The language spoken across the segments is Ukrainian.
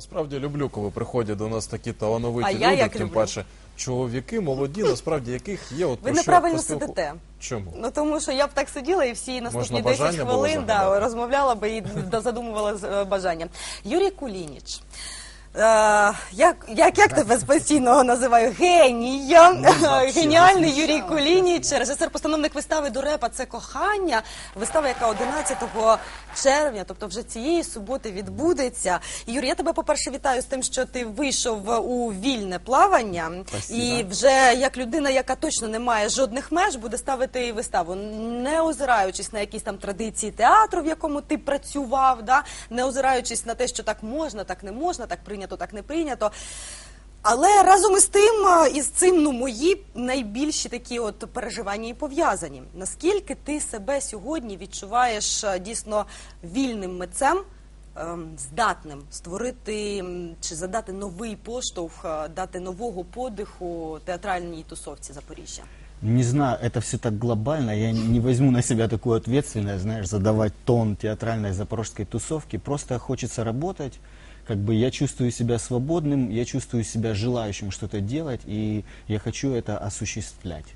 Насправді люблю, коли приходять до нас такі талановиті А люди, я як тим люблю. паче чоловіки, молоді, насправді яких є от Ви про що неправильно поспілку- сидите. Чому? Ну тому що я б так сиділа і всі наступні 10 бажання було хвилин да, загадати. розмовляла би і д- задумувала з- е, бажання. Юрій Кулініч. Е, як, як, як тебе постійно називаю? Генія. Геніальний Юрій Кулініч, режисер-постановник вистави Дурепа це кохання. Вистава, яка 11 червня, тобто вже цієї суботи відбудеться. І, Юрій, я тебе, по-перше, вітаю з тим, що ти вийшов у вільне плавання. Спасибо. І вже як людина, яка точно не має жодних меж, буде ставити виставу, не озираючись на якісь там традиції театру, в якому ти працював, да? не озираючись на те, що так можна, так не можна, так прийнято, так не прийнято. Але разом із тим, із цим ну мої найбільші такі от переживання і пов'язані. Наскільки ти себе сьогодні відчуваєш дійсно вільним митцем, ем, здатним створити чи задати новий поштовх, дати нового подиху театральній тусовці Запоріжжя? Не знаю, это все так глобально, я не возьму на себя такую ответственность, знаешь, задавать тон театральной запорожской тусовки. Просто хочется работать, как бы я чувствую себя свободным, я чувствую себя желающим что-то делать, и я хочу это осуществлять.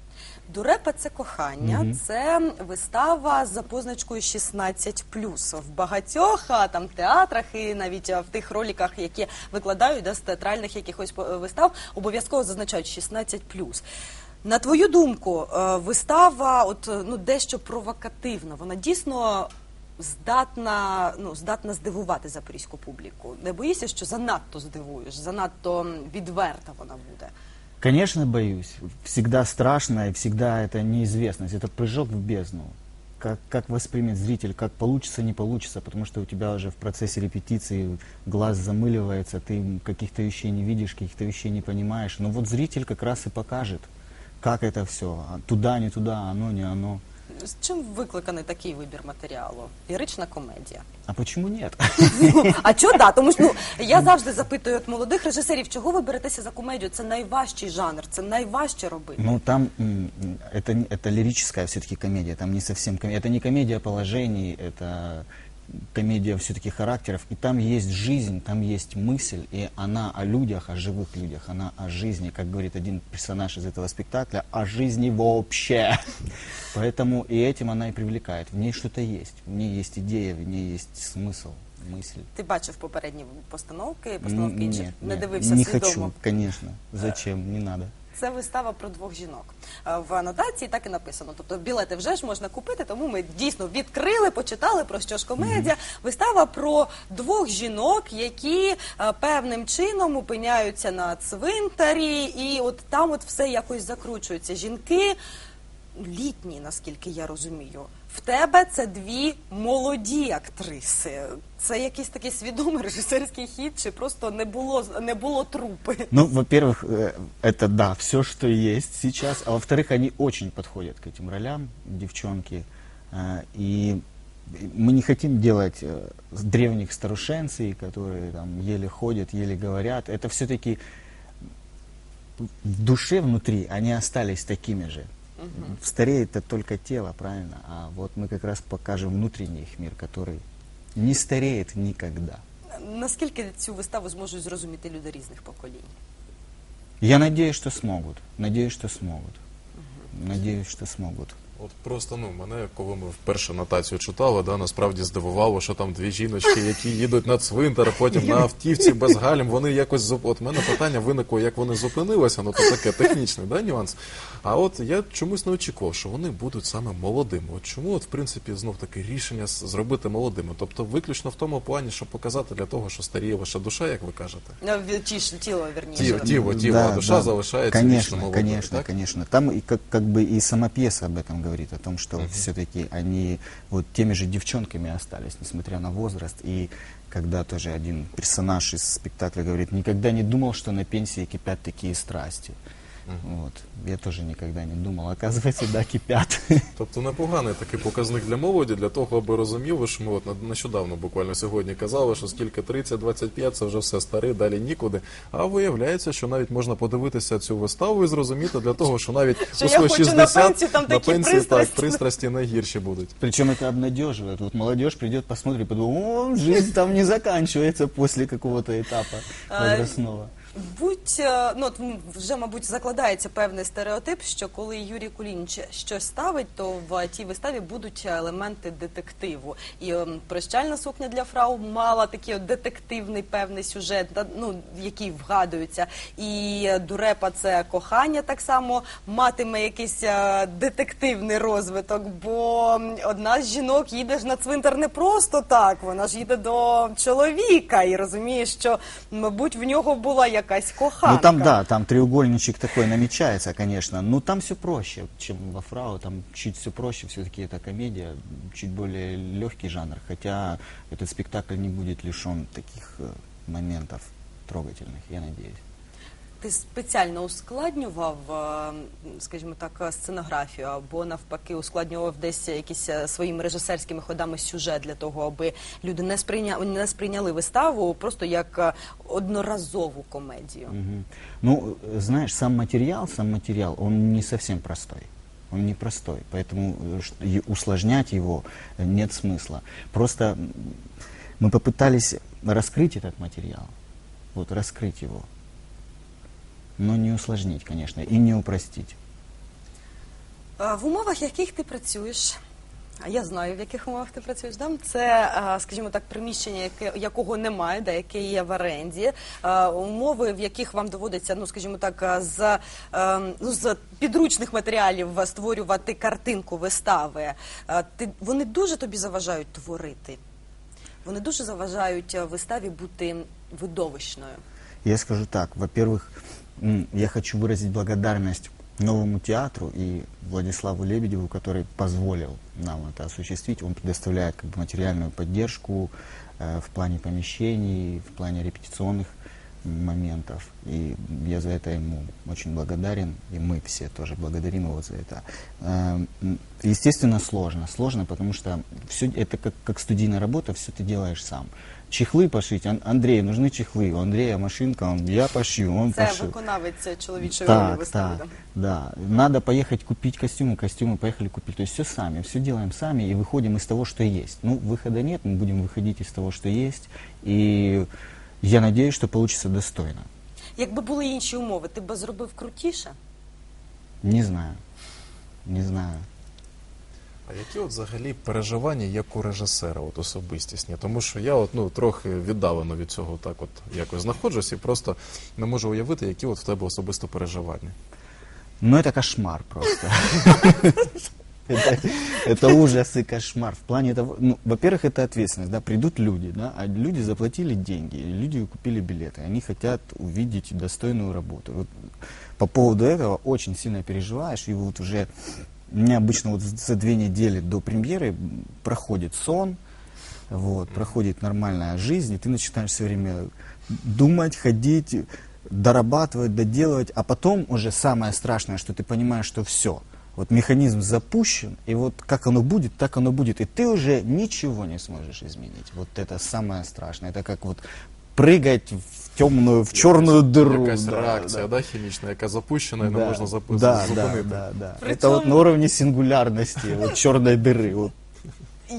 Дурепа це кохання, це вистава за позначкою 16 В багатьох а, там театрах і навіть а, в тих роликах, які викладають да, з театральних якихось по- вистав, обов'язково зазначають 16 На твою думку, е, вистава, от е, ну дещо провокативна, вона дійсно здатна, ну здатна здивувати запорізьку публіку. Не боїшся, що занадто здивуєш, занадто м, відверта вона буде. Конечно, боюсь. Всегда страшно, и всегда это неизвестность. Это прыжок в бездну. Как, как воспримет зритель, как получится, не получится, потому что у тебя уже в процессе репетиции глаз замыливается, ты каких-то вещей не видишь, каких-то вещей не понимаешь. Но вот зритель как раз и покажет, как это все. Туда, не туда, оно, не оно. З чим викликаний такий вибір матеріалу? Лірична комедія. А почему нет? А чого да? Тому що ну я завжди запитую от молодих режисерів, чого ви беретеся за комедію? Це найважчий жанр, це найважче робити. Ну, там м, м, это, не- это лирическая все-таки комедия, там не совсем комедия. Это не комедия положений, это комедия все-таки характеров. И там есть жизнь, там есть мысль, и она о людях, о живых людях, она о жизни, как говорит один персонаж из этого спектакля, о жизни вообще. Поэтому и этим она и привлекает. В ней что-то есть, в ней есть идея, в ней есть смысл, мысль. Ти бачив попередні постановки, М, постановки інших, нет, не нет, дивився не свідомо. хочу, конечно. Зачем? Не надо. Це вистава про двох жінок. Е, В анотації так і написано. Тобто білети вже ж можна купити, тому ми дійсно відкрили, почитали про що ж комедія. Вистава про двох жінок, які е, певним чином опиняються на цвинтарі, і от там от все якось закручується. Жінки літні, наскільки я розумію. В тебе це дві молоді актриси. Це якийсь такий свідомий режисерський хід, чи просто не було не було трупи? Ну, во-первых, э, это да, все, что есть сейчас. А во-вторых, они очень подходят к этим ролям, девчонки. Э, И мы не хотим делать э, с древних старушенций, которые там еле ходят, еле говорят. Это все-таки в душе внутри они остались такими же. Стареет это только тело, правильно? А вот мы как раз покажем внутренний их мир, который не стареет никогда. Наскільки цю виставу зможуть зрозуміти люди різних поколінь? Я надеюсь, что смогут. Надеюсь, что смогут. Надеюсь, что смогут. От просто ну мене, коли ми вперше нотацію читали, да, насправді здивувало, що там дві жіночки, які їдуть на цвинтар, потім на автівці без галім. Вони якось зуп... От мене питання виникло, як вони зупинилися. Ну то таке технічний да, нюанс. А от я чомусь не очікував, що вони будуть саме молодими. От чому, от в принципі, знов таки рішення зробити молодими? Тобто, виключно в тому плані, щоб показати для того, що старіє лише душа, як ви кажете. Е, в- Ті ж тіло вірніше. Тіло, тіло, тіло, а душа залишається конечно, вічно молодою. Конечно, так? конечно. Там и как, как бы и сама пьеса об этом говорит, о том, что все-таки они вот теми же девчонками остались, несмотря на возраст. И когда тоже один персонаж из спектакля говорит, никогда не думал, что на пенсии кипят такие страсти. Вот. Я тоже никогда не думал. Оказывается, да, кипят. Тобто непоганий такий показник для молоді, для того, аби розуміли, що ми от над- нещодавно буквально сьогодні казали, що скільки 30-25 це вже все старе, далі нікуди. А виявляється, що навіть можна подивитися цю виставу і зрозуміти для того, що навіть Що у я свої хочу на 60 пенсію, там на такі пенсії так, пристрасті. пристрасті найгірші будуть. Причем это обнадеживает. Вот молодежь придет, посмотрит, подумает, о, жизнь там не заканчивается после какого-то этапа возрастного. Будь е, ну вже, мабуть, закладається певний стереотип, що коли Юрій Кулініч щось ставить, то в тій виставі будуть елементи детективу. І ем, прощальна сукня для фрау мала такий от детективний певний сюжет, ну який вгадується. І е, дурепа це кохання так само матиме якийсь е, детективний розвиток. Бо одна з жінок їде ж на цвинтар не просто так, вона ж їде до чоловіка і розуміє, що мабуть в нього була якась коханка. Ну там, да, там треугольничек такой намечается, конечно. Но там все проще, чем во Фрау. Там чуть все проще. Все-таки это комедия, чуть более легкий жанр. Хотя этот спектакль не будет лишен таких э, моментов трогательных, я надеюсь. Ти спеціально ускладнював, е, скажімо так, е, сценографію, або навпаки ускладнював десь якісь е, своїми режисерськими ходами сюжет для того, аби люди не сприйняли, не сприйняли виставу просто як е, одноразову комедію. Мгм. Ну, э, знаешь, сам материал, сам материал, он не совсем простой. Он непростой, поэтому э, ш- и усложнять его э, нет смысла. Просто м, мы попытались раскрыть этот материал, вот раскрыть его, но не усложнить, конечно, и не упростить. Е, В умовах, в яких ти працюєш, а я знаю, в яких умовах ти працюєш, да? це, е, скажімо так, приміщення, яке, якого немає, да, яке є в оренді, е, умови, в яких вам доводиться, ну, скажімо так, е, з, е, ну, з підручних матеріалів створювати картинку вистави, Е, ти, вони дуже тобі заважають творити. Вони дуже заважають е, виставі бути видовищною. Я скажу так, во-первых, я хочу выразить благодарность новому театру и Владиславу Лебедеву, который позволил нам это осуществить. Он предоставляет как бы, материальную поддержку э, в плане помещений, в плане репетиционных моментов. И я за это ему очень благодарен, и мы все тоже благодарим его за это. Эм, м, Естественно, сложно. Сложно, потому что все это как, как студийная работа, все ты делаешь сам. Чехлы пошить. Ан- Андрей, нужны чехлы. У Андрея машинка, он, я пошью, он Це пошил. виконавець чоловічої ролі Так, вистави. так, да. да. Надо поехать купить костюмы, костюмы поехали купить. То есть все сами, все делаем сами и выходим из того, что есть. Ну, выхода нет, мы будем выходить из того, что есть. И я надеюсь, что получится достойно. Якби були інші умови, ти б зробив крутіше? Не знаю. Не знаю. А які от взагалі переживання як у режисера, от особистісні? Тому що я от ну трохи віддалено від цього так от якось знаходжусь і просто не можу уявити, які от в тебе особисто переживання. Ну, это кошмар просто. Это, это ужас и кошмар. В плане того, ну, во-первых, это ответственность, да, придут люди, да, а люди заплатили деньги, люди купили билеты, они хотят увидеть достойную работу. Вот по поводу этого очень сильно переживаешь, и вот уже у меня обычно вот за две недели до премьеры проходит сон, вот, проходит нормальная жизнь, и ты начинаешь все время думать, ходить, дорабатывать, доделывать, а потом уже самое страшное, что ты понимаешь, что все, вот механизм запущен, и вот как оно будет, так оно будет, и ты уже ничего не сможешь изменить. Вот это самое страшное. Это как вот прыгать в темную, в черную дыру. Якась да, реакція, да. да. хімічна, яка запущена і не Да, можна запу- да, да, зупинити. да, да. При Это вот том- на уровне сингулярности, вот черной дыры. Вот. І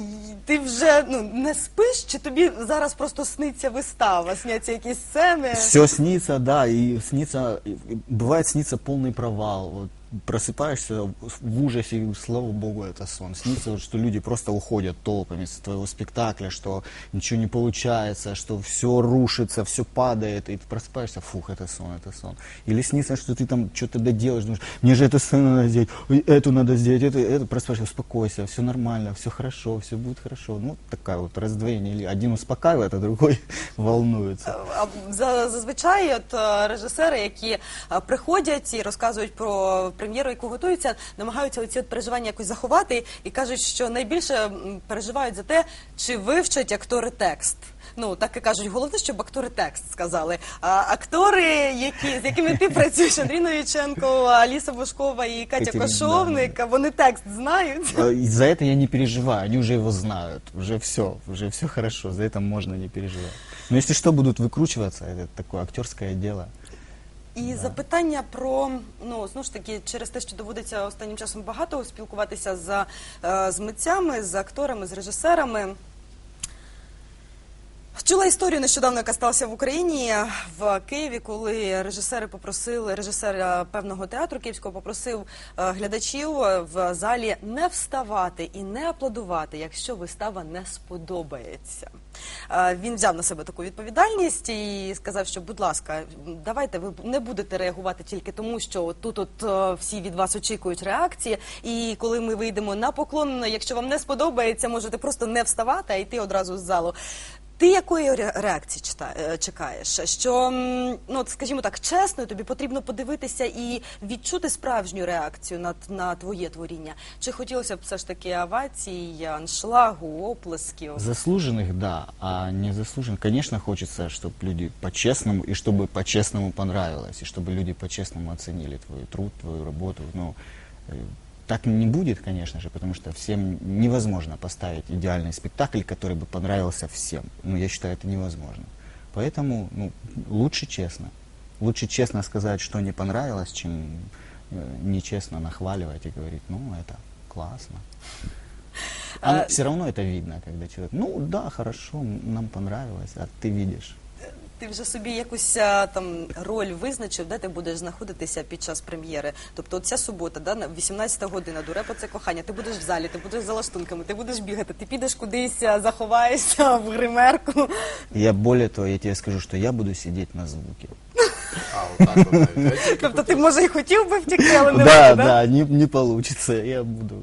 ти вже ну не спиш, чи тобі зараз просто сниться вистава, сняться якісь сцени? Все снится, да, и снится, и бывает снится полный провал. Вот просыпаешься в ужасе, и, слава богу, это сон. Снится, вот, что люди просто уходят толпами с твоего спектакля, что ничего не получается, что все рушится, все падает, и ты просыпаешься, фух, это сон, это сон. Или снится, что ты там что-то доделаешь, думаешь, мне же эту сцену надо сделать, ой, эту надо сделать, это, это, просыпаешься, успокойся, все нормально, все хорошо, все будет хорошо. Ну, такая вот раздвоение. Или Один успокаивает, а другой волнуется. А за- Зазвичай от е, режисери, які е, приходять і розказують про прем'єру, яку готуються, намагаються ці от переживання якось заховати і кажуть, що найбільше м, переживають за те, чи вивчать актори текст. ну так і кажуть, головне, щоб актори текст сказали. А актори, які з якими ти працюєш, Андрій Новіченко, Аліса Бушкова і Катя Катерина, Кошовник, вони текст знають. Э, и За это я не переживаю, они уже его знают, уже все, уже все хорошо, за это можно не переживать. Но если что, будут выкручиваться, это такое актерское дело. І запитання про ну знову ж таки через те, що доводиться останнім часом багато спілкуватися з, е, з митцями, з акторами, з режисерами. Чула історію нещодавно, яка сталася в Україні в Києві, коли режисери попросили режисер е, певного театру київського попросив е, глядачів е, в залі не вставати і не аплодувати, якщо вистава не сподобається. Він взяв на себе таку відповідальність і сказав, що, будь ласка, давайте ви не будете реагувати тільки тому, що тут от всі від вас очікують реакції. І коли ми вийдемо на поклон, якщо вам не сподобається, можете просто не вставати, а йти одразу з залу. Ти якої ре- реакції чита- е, чекаєш? Що, м, ну, от, скажімо так, чесно, тобі потрібно подивитися і відчути справжню реакцію на, т- на твоє творіння? Чи хотілося б все ж таки овацій, аншлагу, оплесків? Заслуженных, да, а не заслуженных, конечно, хочется, чтобы люди по-честному, и чтобы по-честному понравилось, и чтобы люди по-честному оценили твой труд, твою работу. Ну, э, так не будет, конечно же, потому что всем невозможно поставить идеальный спектакль, который бы понравился всем. Ну, я считаю, это невозможно. Поэтому, ну, лучше честно. Лучше честно сказать, что не понравилось, чем э, нечестно нахваливать и говорить, ну, это классно. А, А- все равно это видно, когда человек, ну да, хорошо, нам понравилось, а ты видишь. Ти вже собі якусь а, там роль визначив, де ти будеш знаходитися під час прем'єри. Тобто, ця субота, да, на 18 година, дурепо це кохання. Ти будеш в залі, ти будеш за лаштунками, ти будеш бігати, ти підеш кудись, а, заховаєшся в гримерку. Я более того, я тебе скажу, что я буду сидеть на звуке. А, отак от навіть. Я тільки Тобто ти може і хотів би втекти, але не да, вийде, да, не, не получится, я буду.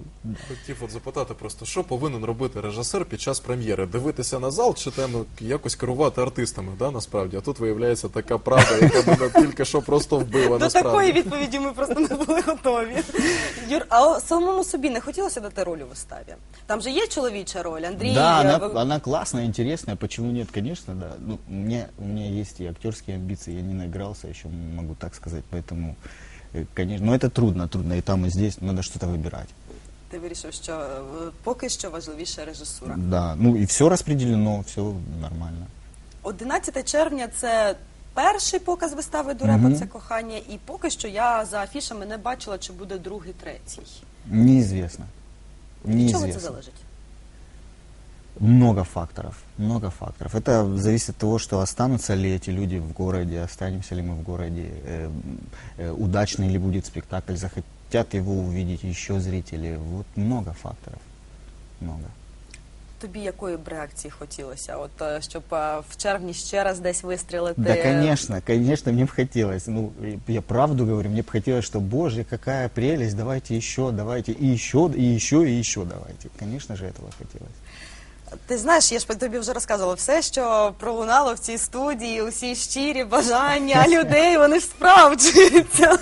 Хотів от запитати просто, що повинен робити режисер під час прем'єри? Дивитися на зал чи там якось керувати артистами, да, насправді? А тут виявляється така правда, яка мене тільки що просто вбила, До насправді. такої відповіді ми просто не були готові. Юр, а самому собі не хотілося дати роль у виставі? Там же є чоловіча роль, Андрій. да, е, она, ви- она классная, интересная, почему нет, конечно, да. Ну, у, меня, у меня есть и актерские амбиции, я не наигрался еще, могу так сказать, поэтому, э, конечно, но это трудно, трудно, и там, и здесь, надо что-то выбирать. Ти вирішив, що е, поки що важливіша режисура. Да, ну и все распределено, все нормально. 11 червня це перший показ вистави Дурепа Мгм. це кохання, і поки що я за афішами не бачила, чи буде другий, третій. Неизвестно. Від чого Неизвестно. це залежить? Много факторов, много факторов. Это зависит от того, что останутся ли эти люди в городе, останемся ли мы в городе, э, э, удачный ли будет спектакль, захотят его увидеть еще зрители. Вот много факторов, много. Тобі якої б реакції хотілося? От е, щоб е, в червні ще раз десь вистрілити. Да, конечно, конечно, мне бы хотелось. Ну, и я правду говорю, мне бы хотелось, что, боже, какая прелесть, давайте еще, давайте, и еще, и еще, и еще давайте. Конечно же, этого хотелось. Ти знаєш, я ж тобі вже розказувала все, що пролунало в цій студії, усі щирі бажання людей, вони ж справджуються.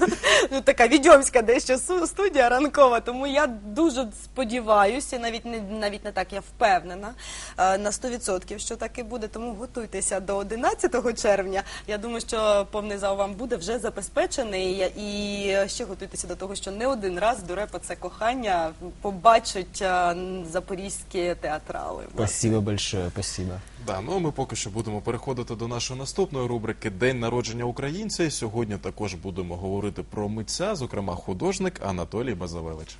Ну така відьомська дещо студія ранкова. Тому я дуже сподіваюся, навіть не навіть не так, я впевнена е, на 100%, що так і буде. Тому готуйтеся до 11 червня. Я думаю, що повний зал вам буде вже забезпечений. І ще готуйтеся до того, що не один раз дурепа це кохання побачать е, запорізькі театрали. Спасибо большое, спасибо. Да, ну ми поки що будемо переходити до нашої наступної рубрики День народження українця. І Сьогодні також будемо говорити про митця, зокрема художник Анатолій Базавелич.